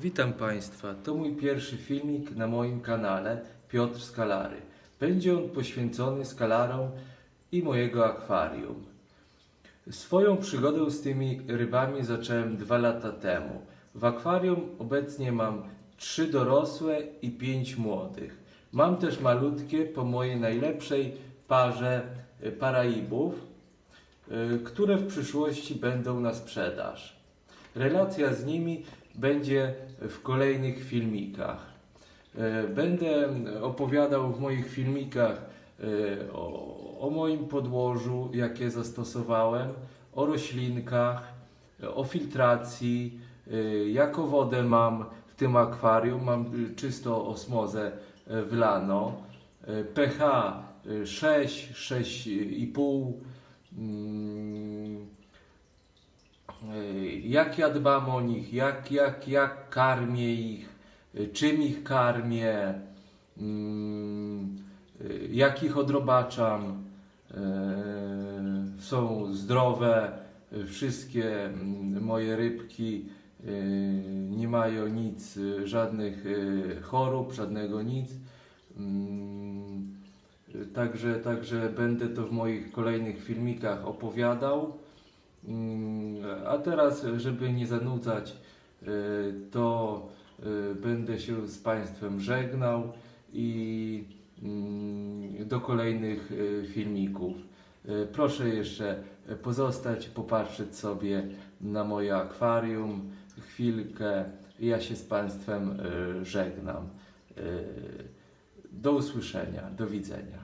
Witam Państwa. To mój pierwszy filmik na moim kanale Piotr Skalary. Będzie on poświęcony skalarom i mojego akwarium. Swoją przygodę z tymi rybami zacząłem dwa lata temu. W akwarium obecnie mam trzy dorosłe i pięć młodych. Mam też malutkie po mojej najlepszej parze y, paraibów, y, które w przyszłości będą na sprzedaż. Relacja z nimi będzie w kolejnych filmikach. E, Będę opowiadał w moich filmikach e, o, o moim podłożu, jakie zastosowałem, o roślinkach, e, o filtracji, jaką wodę mam w tym akwarium. Mam czysto osmozę wlano, pH e, 6, 6,5. Jak ja dbam o nich, jak, jak, jak karmię ich, y, czym ich karmię, mm, y, jak ich odrobaczam. y, Są zdrowe, wszystkie mm, moje rybki nie mają nic, żadnych chorób, żadnego nic. Mm, Także, także będę to w moich kolejnych filmikach opowiadał. Mm, A teraz, żeby nie zanudzać, y, to y, będę się z Państwem żegnał i mm, do kolejnych y, filmików. Proszę jeszcze pozostać, popatrzeć sobie na moje akwarium chwilkę. Ja się z Państwem żegnam. Do usłyszenia, do widzenia.